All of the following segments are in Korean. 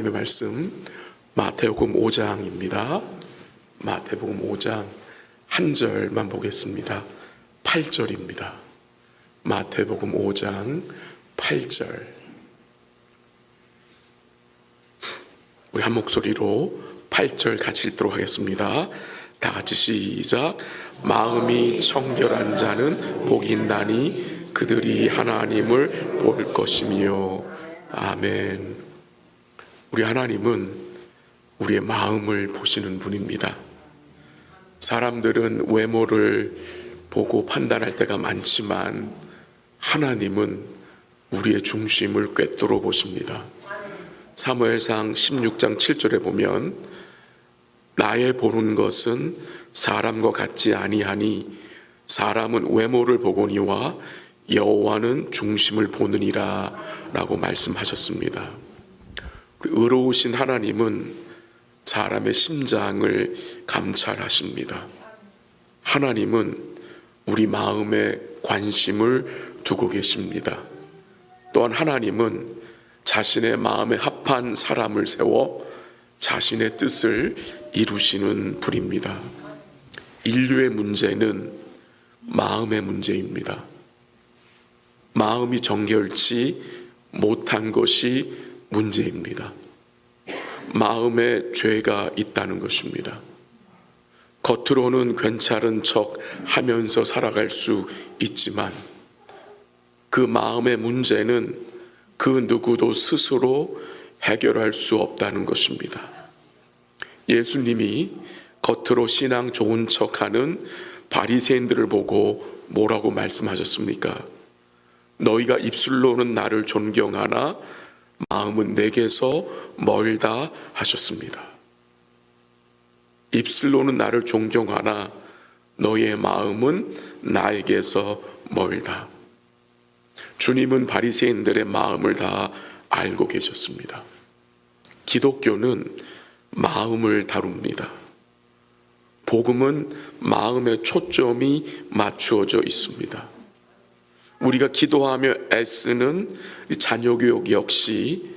하나님의 말씀 마태복음 5장입니다. 마태복음 5장 한 절만 보겠습니다. 8절입니다. 마태복음 5장 8절. 우리 한 목소리로 8절 같이 읽도록 하겠습니다. 다 같이 시작. 마음이 청결한 자는 복이 있나니 그들이 하나님을 볼 것이며 아멘. 우리 하나님은 우리의 마음을 보시는 분입니다. 사람들은 외모를 보고 판단할 때가 많지만 하나님은 우리의 중심을 꿰뚫어 보십니다. 사무엘상 16장 7절에 보면 나의 보는 것은 사람과 같지 아니하니 사람은 외모를 보거니와 여호와는 중심을 보느니라라고 말씀하셨습니다. 의로우신 하나님은 사람의 심장을 감찰하십니다. 하나님은 우리 마음에 관심을 두고 계십니다. 또한 하나님은 자신의 마음에 합한 사람을 세워 자신의 뜻을 이루시는 분입니다. 인류의 문제는 마음의 문제입니다. 마음이 정결치 못한 것이 문제입니다. 마음에 죄가 있다는 것입니다. 겉으로는 괜찮은 척 하면서 살아갈 수 있지만 그 마음의 문제는 그 누구도 스스로 해결할 수 없다는 것입니다. 예수님이 겉으로 신앙 좋은 척 하는 바리새인들을 보고 뭐라고 말씀하셨습니까? 너희가 입술로는 나를 존경하나 마음은 내게서 멀다 하셨습니다. 입술로는 나를 존경하나 너의 마음은 나에게서 멀다. 주님은 바리새인들의 마음을 다 알고 계셨습니다. 기독교는 마음을 다룹니다. 복음은 마음의 초점이 맞추어져 있습니다. 우리가 기도하며 애쓰는 자녀 교육 역시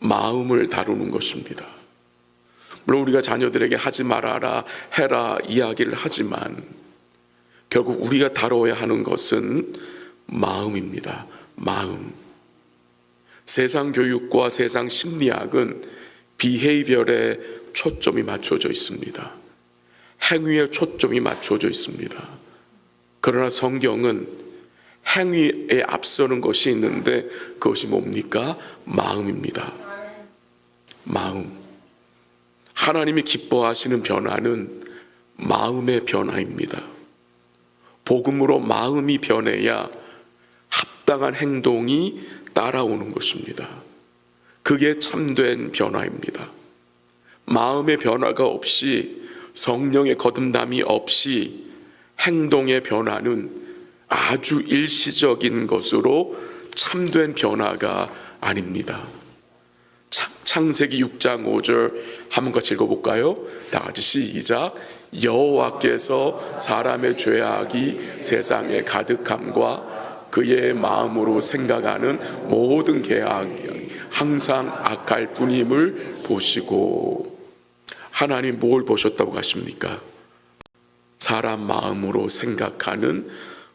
마음을 다루는 것입니다. 물론 우리가 자녀들에게 하지 말아라, 해라 이야기를 하지만 결국 우리가 다뤄야 하는 것은 마음입니다. 마음. 세상 교육과 세상 심리학은 비헤이비얼에 초점이 맞춰져 있습니다. 행위에 초점이 맞춰져 있습니다. 그러나 성경은 행위에 앞서는 것이 있는데 그것이 뭡니까? 마음입니다. 마음. 하나님이 기뻐하시는 변화는 마음의 변화입니다. 복음으로 마음이 변해야 합당한 행동이 따라오는 것입니다. 그게 참된 변화입니다. 마음의 변화가 없이 성령의 거듭남이 없이 행동의 변화는 아주 일시적인 것으로 참된 변화가 아닙니다. 창세기 6장 5절 한번 같이 읽어볼까요? 다 같이 시작. 여호와께서 사람의 죄악이 세상에 가득함과 그의 마음으로 생각하는 모든 계약이 항상 악할 뿐임을 보시고 하나님 뭘 보셨다고 하십니까? 사람 마음으로 생각하는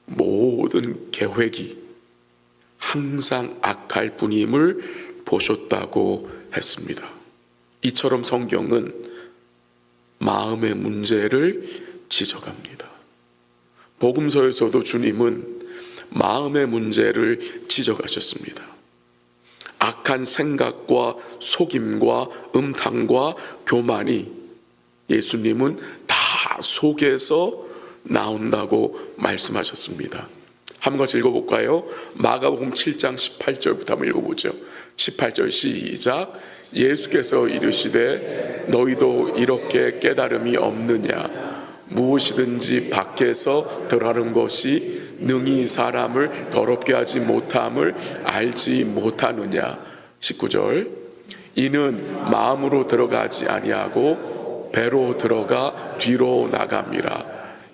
모든 계획이 항상 악할 뿐임을 보셨다고 했습니다. 이처럼 성경은 마음의 문제를 지적합니다. 복음서에서도 주님은 마음의 문제를 지적하셨습니다. 악한 생각과 속임과 음탕과 교만이 예수님은 다 속에서 나온다고 말씀하셨습니다. 한번 읽어볼까요? 마가복음 7장 18절부터 한번 읽어보죠. 18절 시작. 예수께서 이르시되 너희도 이렇게 깨달음이 없느냐? 무엇이든지 밖에서 들어가는 것이 능히 사람을 더럽게 하지 못함을 알지 못하느냐. 19절. 이는 마음으로 들어가지 아니하고 배로 들어가 뒤로 나갑니다.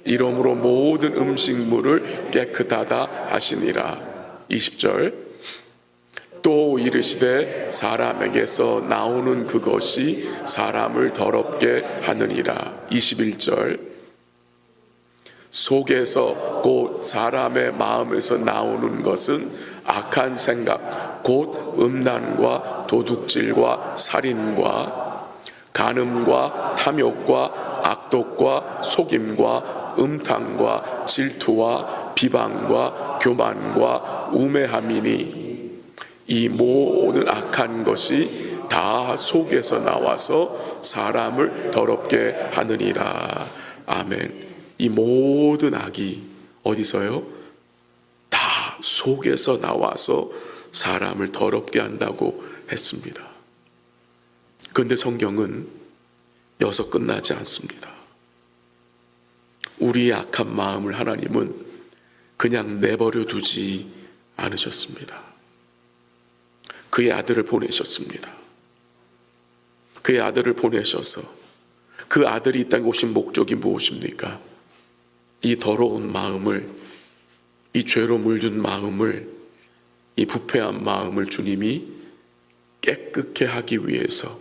이러므로 모든 음식물을 깨끗하다 하시니라. 20절. 또 이르시되 사람에게서 나오는 그것이 사람을 더럽게 하느니라 21절 속에서 곧 사람의 마음에서 나오는 것은 악한 생각 곧 음란과 도둑질과 살인과 간음과 탐욕과 악독과 속임과 음탕과 질투와 비방과 교만과 우매함이니 이 모든 악한 것이 다 속에서 나와서 사람을 더럽게 하느니라. 아멘. 이 모든 악이 어디서요? 다 속에서 나와서 사람을 더럽게 한다고 했습니다. 그런데 성경은 여기서 끝나지 않습니다. 우리의 악한 마음을 하나님은 그냥 내버려 두지 않으셨습니다. 그의 아들을 보내셨습니다. 그의 아들을 보내셔서 그 아들이 이 땅에 오신 목적이 무엇입니까? 이 더러운 마음을, 이 죄로 물든 마음을, 이 부패한 마음을 주님이 깨끗게 하기 위해서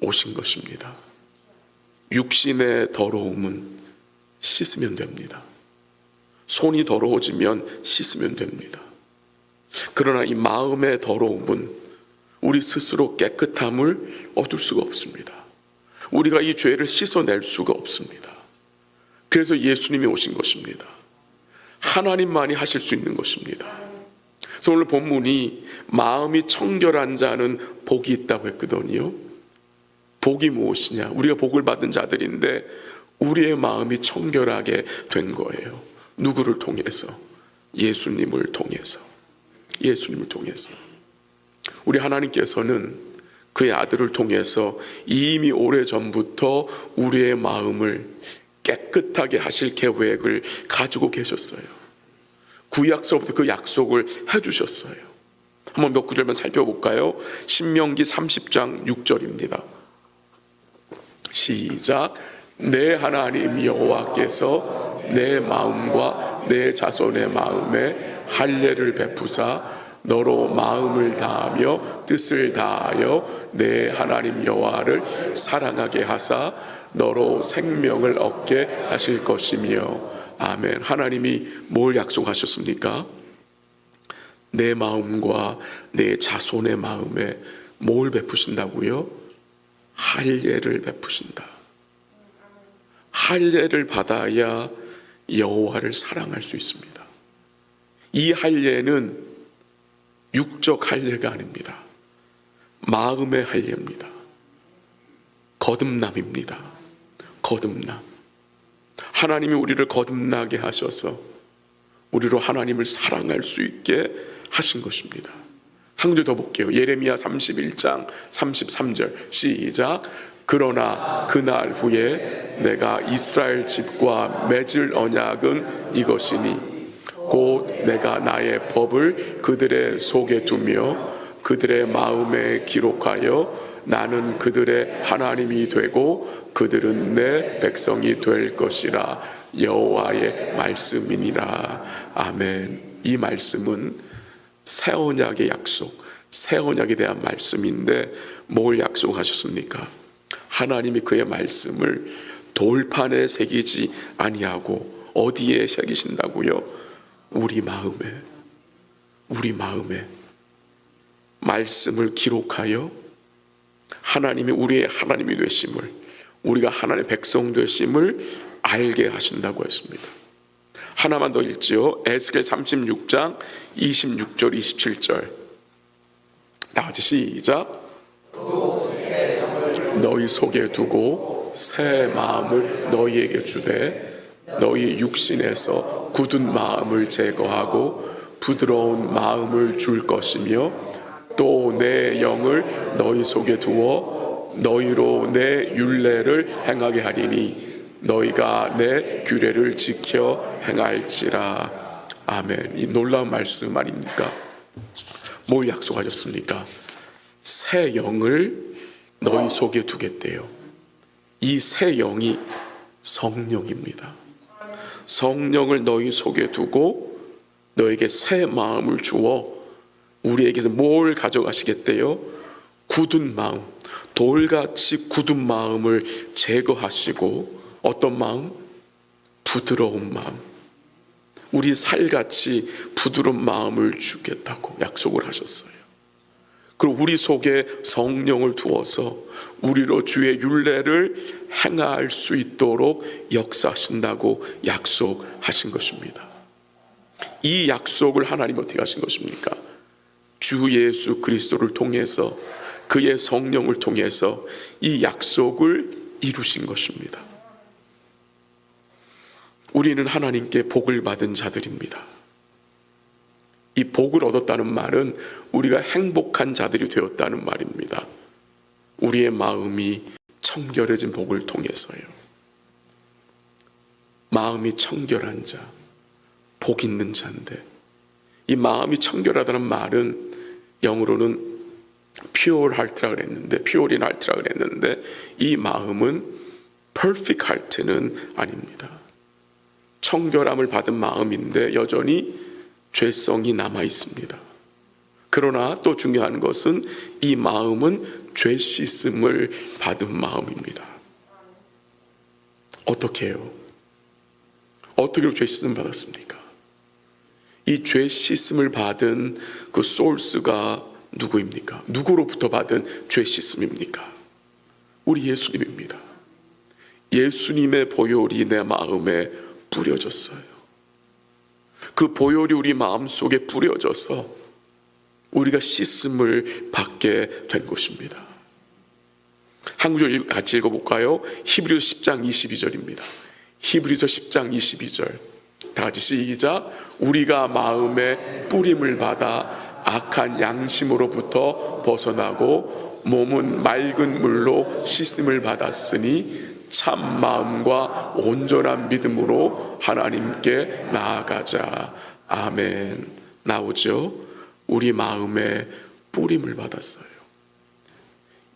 오신 것입니다. 육신의 더러움은 씻으면 됩니다. 손이 더러워지면 씻으면 됩니다. 그러나 이 마음의 더러움은 우리 스스로 깨끗함을 얻을 수가 없습니다. 우리가 이 죄를 씻어낼 수가 없습니다. 그래서 예수님이 오신 것입니다. 하나님만이 하실 수 있는 것입니다. 그래서 오늘 본문이 마음이 청결한 자는 복이 있다고 했거든요. 복이 무엇이냐? 우리가 복을 받은 자들인데 우리의 마음이 청결하게 된 거예요. 누구를 통해서? 예수님을 통해서. 예수님을 통해서. 우리 하나님께서는 그의 아들을 통해서 이미 오래 전부터 우리의 마음을 깨끗하게 하실 계획을 가지고 계셨어요. 구약서부터 그 약속을 해주셨어요. 한번 몇 구절만 살펴볼까요? 신명기 30장 6절입니다. 시작. 내 하나님 여호와께서 내 마음과 내 자손의 마음에 할례를 베푸사 너로 마음을 다하며 뜻을 다하여 내 하나님 여호와를 사랑하게 하사 너로 생명을 얻게 하실 것이며 아멘. 하나님이 뭘 약속하셨습니까? 내 마음과 내 자손의 마음에 뭘 베푸신다고요? 할례를 베푸신다. 할례를 받아야 여호와를 사랑할 수 있습니다. 이 할례는 육적 할례가 아닙니다. 마음의 할례입니다. 거듭남입니다. 거듭남. 하나님이 우리를 거듭나게 하셔서 우리로 하나님을 사랑할 수 있게 하신 것입니다. 한 구절 더 볼게요. 예레미야 31장 33절 시작. 그러나 그날 후에 내가 이스라엘 집과 맺을 언약은 이것이니 곧 내가 나의 법을 그들의 속에 두며 그들의 마음에 기록하여 나는 그들의 하나님이 되고 그들은 내 백성이 될 것이라 여호와의 말씀이니라 아멘. 이 말씀은 새 언약의 약속, 새 언약에 대한 말씀인데 뭘 약속하셨습니까? 하나님이 그의 말씀을 돌판에 새기지 아니하고 어디에 새기신다고요? 우리 마음에, 우리 마음에 말씀을 기록하여 하나님이 우리의 하나님이 되심을 우리가 하나님의 백성 되심을 알게 하신다고 했습니다. 하나만 더 읽지요. 에스겔 36장 26절 27절. 다 같이 시작. 너희 속에 두고 새 마음을 너희에게 주되 너희 육신에서 굳은 마음을 제거하고 부드러운 마음을 줄 것이며 또 내 영을 너희 속에 두어 너희로 내 율례를 행하게 하리니 너희가 내 규례를 지켜 행할지라. 아멘. 이 놀라운 말씀 아닙니까? 뭘 약속하셨습니까? 새 영을 너희 속에 두겠대요 이 새 영이 성령입니다 성령을 너희 속에 두고 너에게 새 마음을 주어 우리에게서 뭘 가져가시겠대요? 굳은 마음, 돌같이 굳은 마음을 제거하시고 어떤 마음? 부드러운 마음. 우리 살같이 부드러운 마음을 주겠다고 약속을 하셨어요. 그리고 우리 속에 성령을 두어서 우리로 주의 윤례를 행할 수 있도록 역사하신다고 약속하신 것입니다. 이 약속을 하나님 어떻게 하신 것입니까? 주 예수 그리스도를 통해서 그의 성령을 통해서 이 약속을 이루신 것입니다. 우리는 하나님께 복을 받은 자들입니다. 이 복을 얻었다는 말은 우리가 행복한 자들이 되었다는 말입니다. 우리의 마음이 청결해진 복을 통해서요. 마음이 청결한 자, 복 있는 자인데 이 마음이 청결하다는 말은 영어로는 pure heart라 그랬는데 pure in heart라 그랬는데 이 마음은 perfect heart는 아닙니다. 청결함을 받은 마음인데 여전히 죄성이 남아 있습니다. 그러나 또 중요한 것은 이 마음은 죄 씻음을 받은 마음입니다. 어떻게 해요? 어떻게 죄 씻음 받았습니까? 이 죄 씻음을 받은 그 소스가 누구입니까? 누구로부터 받은 죄 씻음입니까? 우리 예수님입니다. 예수님의 보혈이 내 마음에 뿌려졌어요. 그 보혈이 우리 마음 속에 뿌려져서 우리가 씻음을 받게 된 것입니다. 한 구절 같이 읽어볼까요? 히브리서 10장 22절입니다. 히브리서 10장 22절. 다 같이 시작. 우리가 마음에 뿌림을 받아 악한 양심으로부터 벗어나고 몸은 맑은 물로 씻음을 받았으니 참 마음과 온전한 믿음으로 하나님께 나아가자. 아멘. 나오죠? 우리 마음에 뿌림을 받았어요.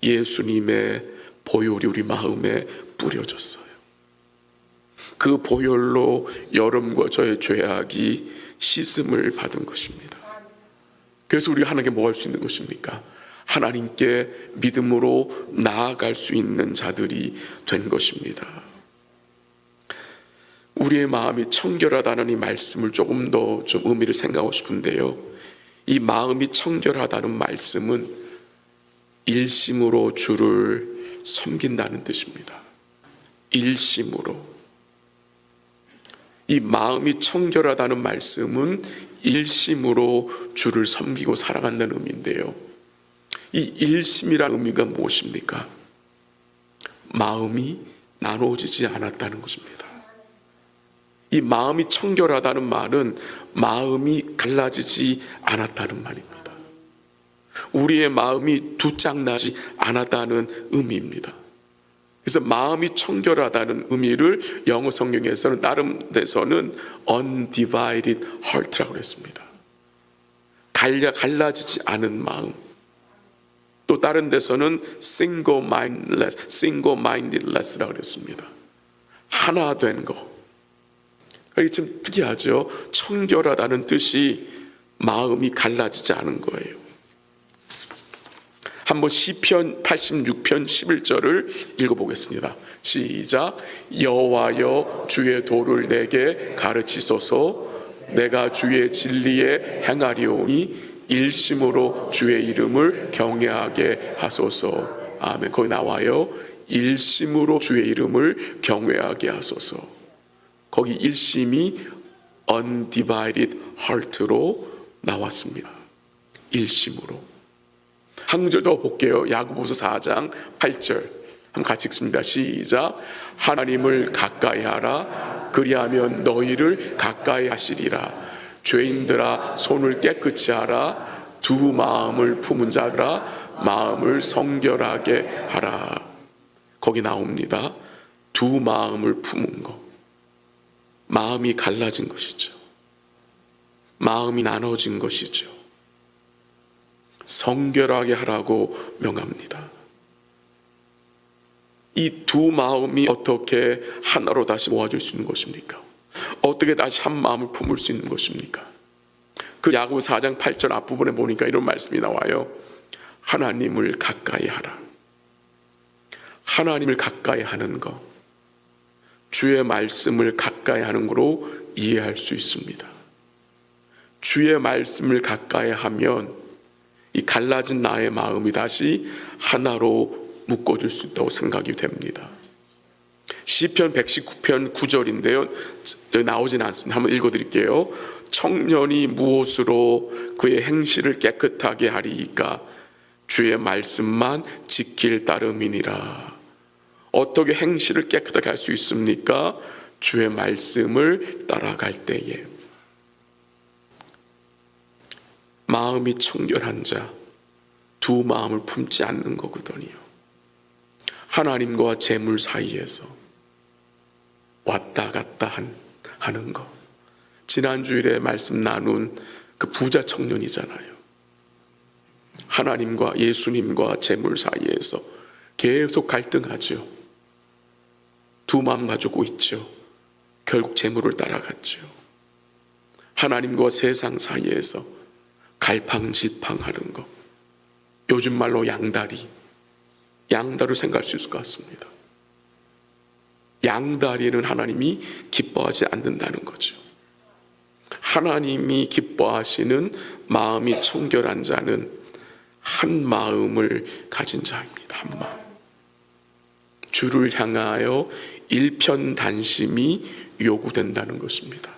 예수님의 보혈이 우리 마음에 뿌려졌어요. 그 보혈로 여러분과 저의 죄악이 씻음을 받은 것입니다. 그래서 우리가 하나님께 뭐 할 수 있는 것입니까? 하나님께 믿음으로 나아갈 수 있는 자들이 된 것입니다. 우리의 마음이 청결하다는 이 말씀을 조금 더 좀 의미를 생각하고 싶은데요. 이 마음이 청결하다는 말씀은 일심으로 주를 섬긴다는 뜻입니다. 일심으로. 이 마음이 청결하다는 말씀은 일심으로 주를 섬기고 살아간다는 의미인데요. 이 일심이라는 의미가 무엇입니까? 마음이 나눠지지 않았다는 것입니다. 이 마음이 청결하다는 말은 마음이 갈라지지 않았다는 말입니다. 우리의 마음이 두 짝나지 않았다는 의미입니다. 그래서 마음이 청결하다는 의미를 영어 성경에서는 다른 데서는 undivided heart라고 했습니다. 갈려 갈라지지 않은 마음. 또 다른 데서는 single mindless, single mindedless라고 그랬습니다. 하나 된 거. 이게 좀 특이하죠. 청결하다는 뜻이 마음이 갈라지지 않은 거예요. 한번 시편 86편 11절을 읽어보겠습니다. 시작. 여호와여 주의 도를 내게 가르치소서. 내가 주의 진리에 행하리오니 일심으로 주의 이름을 경외하게 하소서. 아멘. 거기 나와요. 일심으로 주의 이름을 경외하게 하소서. 거기 일심이 undivided heart로 나왔습니다. 일심으로. 한 구절 더 볼게요. 야고보서 4장 8절. 한번 같이 읽습니다. 시작. 하나님을 가까이 하라. 그리하면 너희를 가까이 하시리라. 죄인들아 손을 깨끗이 하라. 두 마음을 품은 자들아 마음을 성결하게 하라. 거기 나옵니다. 두 마음을 품은 것. 마음이 갈라진 것이죠. 마음이 나눠진 것이죠. 성결하게 하라고 명합니다. 이 두 마음이 어떻게 하나로 다시 모아질 수 있는 것입니까? 어떻게 다시 한 마음을 품을 수 있는 것입니까? 그 야구 4장 8절 앞부분에 보니까 이런 말씀이 나와요. 하나님을 가까이 하라. 하나님을 가까이 하는 것. 주의 말씀을 가까이 하는 거로 이해할 수 있습니다. 주의 말씀을 가까이 하면 이 갈라진 나의 마음이 다시 하나로 묶어질 수 있다고 생각이 됩니다. 시편 119편 9절인데요. 여기 나오진 않습니다. 한번 읽어 드릴게요. 청년이 무엇으로 그의 행실을 깨끗하게 하리이까 주의 말씀만 지킬 따름이니라. 어떻게 행실을 깨끗하게 할 수 있습니까? 주의 말씀을 따라갈 때에 마음이 청결한 자 두 마음을 품지 않는 거거든요. 하나님과 재물 사이에서 왔다 갔다 한, 하는 거. 지난 주일에 말씀 나눈 그 부자 청년이잖아요. 하나님과 예수님과 재물 사이에서 계속 갈등하죠. 두 마음 가지고 있죠. 결국 재물을 따라갔죠. 하나님과 세상 사이에서 갈팡질팡하는 것. 요즘 말로 양다리. 양다리 생각할 수 있을 것 같습니다. 양다리는 하나님이 기뻐하지 않는다는 거죠. 하나님이 기뻐하시는 마음이 청결한 자는 한 마음을 가진 자입니다. 한 마음. 주를 향하여 일편단심이 요구된다는 것입니다.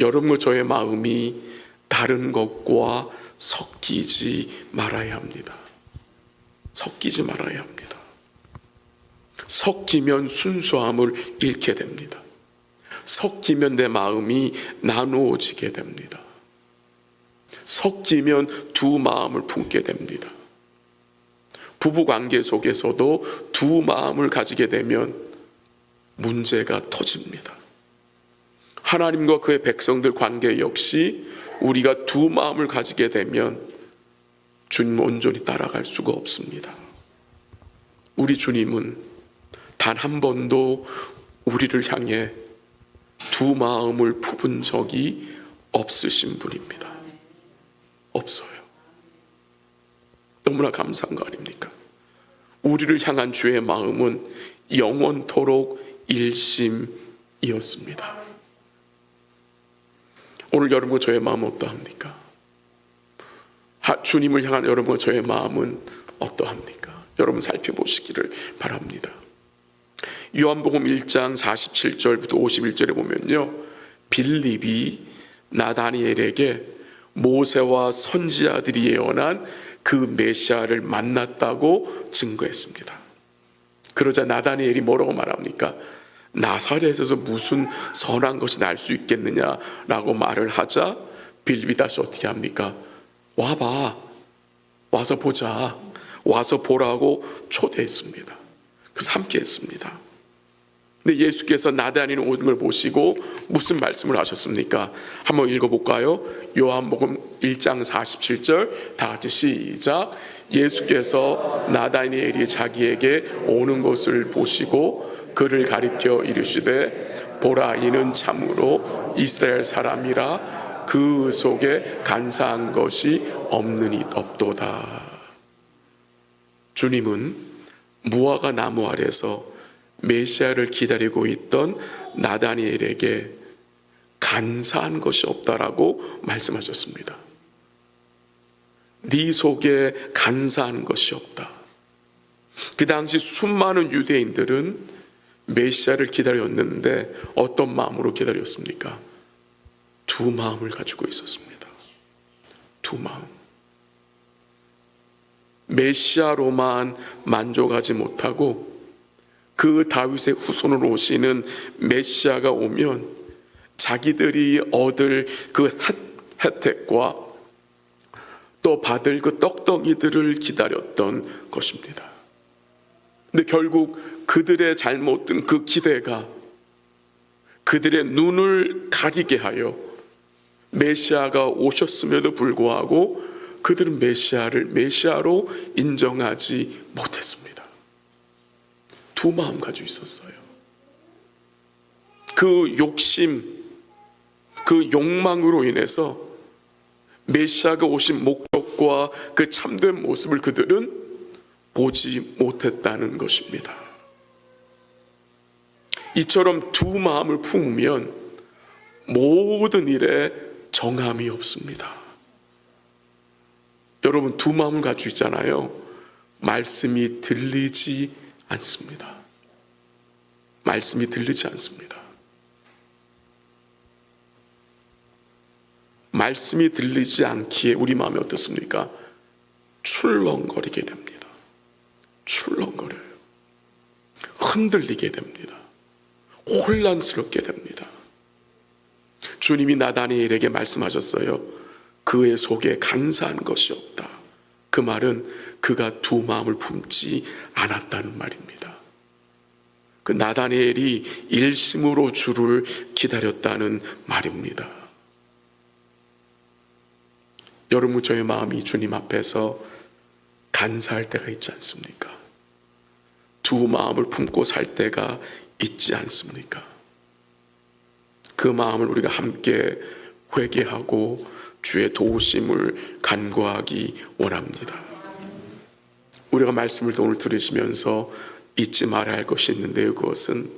여러분과 저의 마음이 다른 것과 섞이지 말아야 합니다. 섞이지 말아야 합니다. 섞이면 순수함을 잃게 됩니다. 섞이면 내 마음이 나누어지게 됩니다. 섞이면 두 마음을 품게 됩니다. 부부 관계 속에서도 두 마음을 가지게 되면 문제가 터집니다. 하나님과 그의 백성들 관계 역시 우리가 두 마음을 가지게 되면 주님 온전히 따라갈 수가 없습니다. 우리 주님은 단 한 번도 우리를 향해 두 마음을 품은 적이 없으신 분입니다. 없어요. 너무나 감사한 거 아닙니까? 우리를 향한 주의 마음은 영원토록 일심이었습니다. 오늘 여러분과 저의 마음은 어떠합니까? 하- 주님을 향한 여러분과 저의 마음은 어떠합니까? 여러분 살펴보시기를 바랍니다. 요한복음 1장 47절부터 51절에 보면요. 빌립이 나다니엘에게 모세와 선지자들이 예언한 그 메시아를 만났다고 증거했습니다. 그러자 나다니엘이 뭐라고 말합니까? 나사렛에서 무슨 선한 것이 날 수 있겠느냐라고 말을 하자 빌립이 다시 어떻게 합니까? 와봐. 와서 보자. 와서 보라고 초대했습니다. 그래서 함께 했습니다. 근데 예수께서 나다니엘 오는 걸 보시고 무슨 말씀을 하셨습니까? 한번 읽어볼까요? 요한복음 1장 47절 다 같이 시작. 예수께서 나다니엘이 자기에게 오는 것을 보시고 그를 가리켜 이르시되 보라 이는 참으로 이스라엘 사람이라 그 속에 간사한 것이 없느니 없도다. 주님은 무화과 나무 아래서 메시아를 기다리고 있던 나다니엘에게 간사한 것이 없다라고 말씀하셨습니다. 네 속에 간사한 것이 없다. 그 당시 수많은 유대인들은 메시아를 기다렸는데 어떤 마음으로 기다렸습니까? 두 마음을 가지고 있었습니다. 두 마음. 메시아로만 만족하지 못하고 그 다윗의 후손으로 오시는 메시아가 오면 자기들이 얻을 그 혜- 혜택과 또 받을 그 떡덩이들을 기다렸던 것입니다. 근데 결국 그들의 잘못된 그 기대가 그들의 눈을 가리게 하여 메시아가 오셨음에도 불구하고 그들은 메시아를 메시아로 인정하지 못했습니다. 두 마음 가지고 있었어요. 그 욕심, 그 욕망으로 인해서 메시아가 오신 목적과 그 참된 모습을 그들은 보지 못했다는 것입니다. 이처럼 두 마음을 품으면 모든 일에 정함이 없습니다. 여러분 두 마음을 가지고 있잖아요. 말씀이 들리지 않습니다. 말씀이 들리지 않습니다. 말씀이 들리지 않기에 우리 마음이 어떻습니까? 출렁거리게 됩니다. 출렁거려요. 흔들리게 됩니다. 혼란스럽게 됩니다. 주님이 나다니엘에게 말씀하셨어요. 그의 속에 간사한 것이 없다. 그 말은 그가 두 마음을 품지 않았다는 말입니다. 그 나다니엘이 일심으로 주를 기다렸다는 말입니다. 여러분 저의 마음이 주님 앞에서 간사할 때가 있지 않습니까? 두 마음을 품고 살 때가 있지 않습니까? 그 마음을 우리가 함께 회개하고 주의 도우심을 간구하기 원합니다. 우리가 말씀을 오늘 들으시면서 잊지 말아야 할 것이 있는데요. 그것은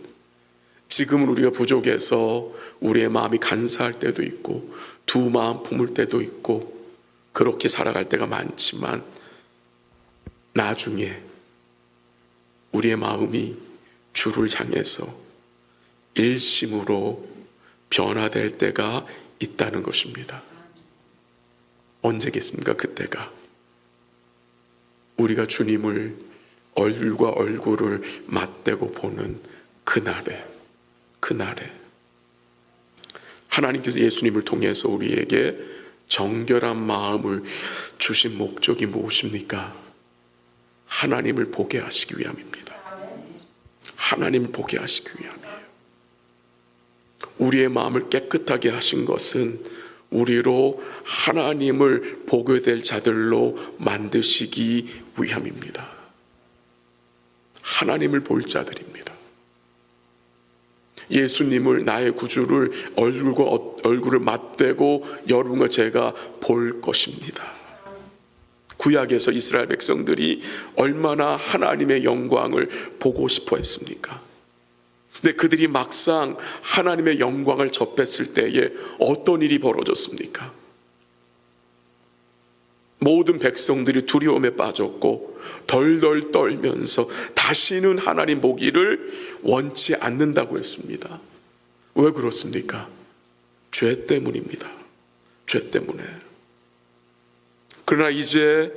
지금은 우리가 부족해서 우리의 마음이 간사할 때도 있고 두 마음 품을 때도 있고 그렇게 살아갈 때가 많지만 나중에 우리의 마음이 주를 향해서 일심으로 변화될 때가 있다는 것입니다. 언제겠습니까? 그때가 우리가 주님을 얼굴과 얼굴을 맞대고 보는 그날에 그날에 하나님께서 예수님을 통해서 우리에게 정결한 마음을 주신 목적이 무엇입니까? 하나님을 보게 하시기 위함입니다. 하나님을 보게 하시기 위함이에요. 우리의 마음을 깨끗하게 하신 것은 우리로 하나님을 보게 될 자들로 만드시기 위함입니다. 하나님을 볼 자들입니다. 예수님을 나의 구주를 얼굴과 어- 얼굴을 맞대고 여러분과 제가 볼 것입니다. 구약에서 이스라엘 백성들이 얼마나 하나님의 영광을 보고 싶어 했습니까? 근데 그들이 막상 하나님의 영광을 접했을 때에 어떤 일이 벌어졌습니까? 모든 백성들이 두려움에 빠졌고 덜덜 떨면서 다시는 하나님 보기를 원치 않는다고 했습니다. 왜 그렇습니까? 죄 때문입니다. 죄 때문에. 그러나 이제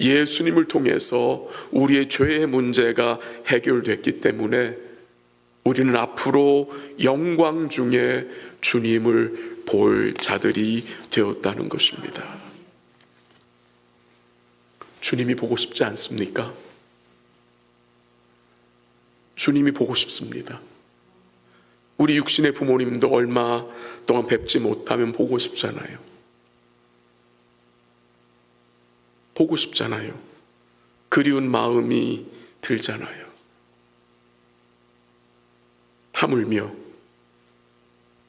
예수님을 통해서 우리의 죄의 문제가 해결됐기 때문에 우리는 앞으로 영광 중에 주님을 볼 자들이 되었다는 것입니다. 주님이 보고 싶지 않습니까? 주님이 보고 싶습니다. 우리 육신의 부모님도 얼마 동안 뵙지 못하면 보고 싶잖아요. 보고 싶잖아요. 그리운 마음이 들잖아요. 하물며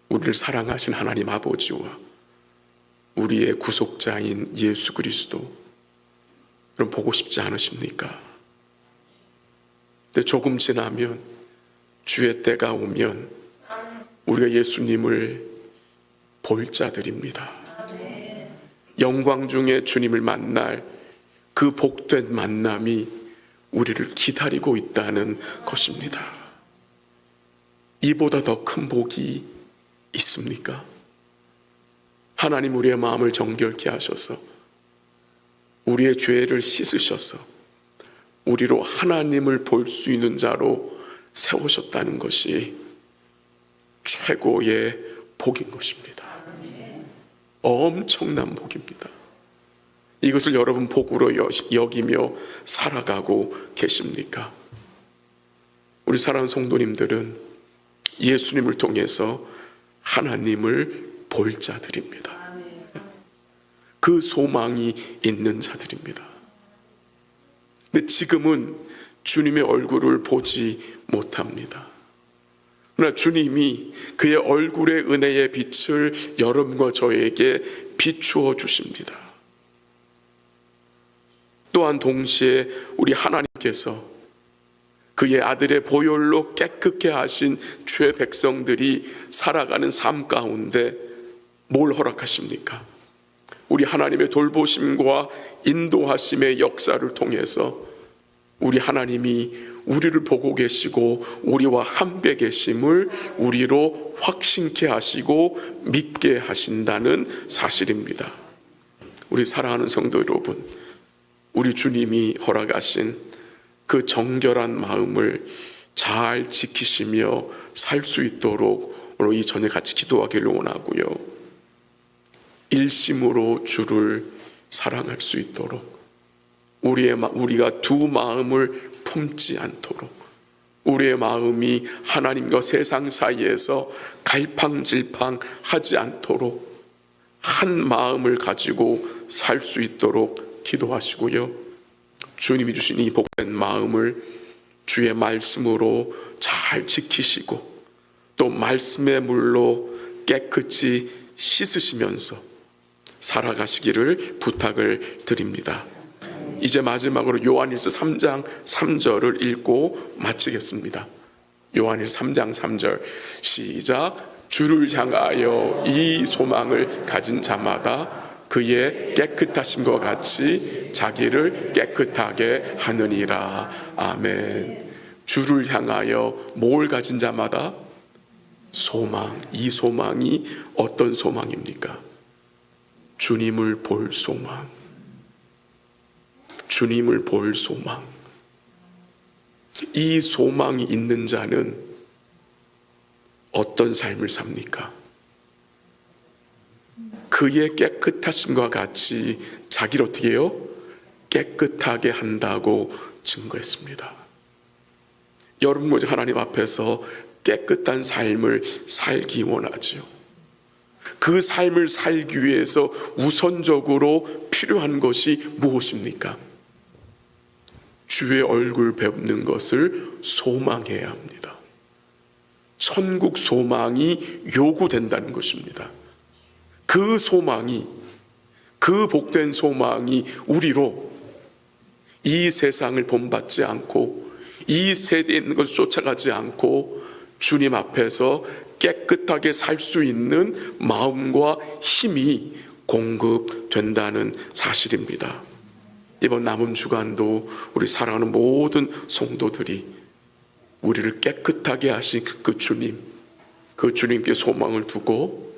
우리를 사랑하신 하나님 아버지와 우리의 구속자인 예수 그리스도 그럼 보고 싶지 않으십니까? 근데 조금 지나면 주의 때가 오면 우리가 예수님을 볼 자들입니다. 영광 중에 주님을 만날 그 복된 만남이 우리를 기다리고 있다는 것입니다. 이보다 더 큰 복이 있습니까? 하나님 우리의 마음을 정결케 하셔서 우리의 죄를 씻으셔서 우리로 하나님을 볼 수 있는 자로 세우셨다는 것이 최고의 복인 것입니다. 엄청난 복입니다. 이것을 여러분 복으로 여- 여기며 살아가고 계십니까? 우리 사랑하는 성도님들은 예수님을 통해서 하나님을 볼 자들입니다. 그 소망이 있는 자들입니다. 근데 지금은 주님의 얼굴을 보지 못합니다. 그러나 주님이 그의 얼굴의 은혜의 빛을 여러분과 저에게 비추어 주십니다. 또한 동시에 우리 하나님께서 그의 아들의 보혈로 깨끗게 하신 죄 백성들이 살아가는 삶 가운데 뭘 허락하십니까? 우리 하나님의 돌보심과 인도하심의 역사를 통해서 우리 하나님이 우리를 보고 계시고 우리와 함께 계심을 우리로 확신케 하시고 믿게 하신다는 사실입니다. 우리 사랑하는 성도 여러분, 우리 주님이 허락하신 그 정결한 마음을 잘 지키시며 살 수 있도록 오늘 이 전에 같이 기도하기를 원하고요. 일심으로 주를 사랑할 수 있도록 우리의 마- 우리가 두 마음을 품지 않도록 우리의 마음이 하나님과 세상 사이에서 갈팡질팡 하지 않도록 한 마음을 가지고 살 수 있도록 기도하시고요. 주님이 주신 이 복된 마음을 주의 말씀으로 잘 지키시고 또 말씀의 물로 깨끗이 씻으시면서 살아가시기를 부탁을 드립니다. 이제 마지막으로 요한일서 3장 3절을 읽고 마치겠습니다. 요한일서 3장 3절 시작 주를 향하여 이 소망을 가진 자마다 그의 깨끗하심과 같이 자기를 깨끗하게 하느니라 아멘. 주를 향하여 뭘 가진 자마다 소망. 이 소망이 어떤 소망입니까? 주님을 볼 소망. 주님을 볼 소망. 이 소망이 있는 자는 어떤 삶을 삽니까? 그의 깨끗하심과 같이 자기를 어떻게 해요? 깨끗하게 한다고 증거했습니다. 여러분 모두 하나님 앞에서 깨끗한 삶을 살기 원하지요. 그 삶을 살기 위해서 우선적으로 필요한 것이 무엇입니까? 주의 얼굴 뵙는 것을 소망해야 합니다. 천국 소망이 요구된다는 것입니다. 그 소망이 그 복된 소망이 우리로 이 세상을 본받지 않고 이 세대에 있는 것을 쫓아가지 않고 주님 앞에서 깨끗하게 살 수 있는 마음과 힘이 공급된다는 사실입니다. 이번 남은 주간도 우리 사랑하는 모든 성도들이 우리를 깨끗하게 하신 그 주님, 그 주님께 소망을 두고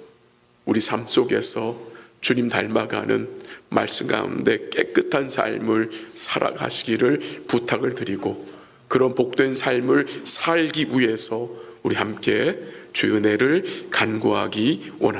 우리 삶 속에서 주님 닮아가는 말씀 가운데 깨끗한 삶을 살아가시기를 부탁을 드리고 그런 복된 삶을 살기 위해서 우리 함께 주의 은혜를 간구하기 원합니다.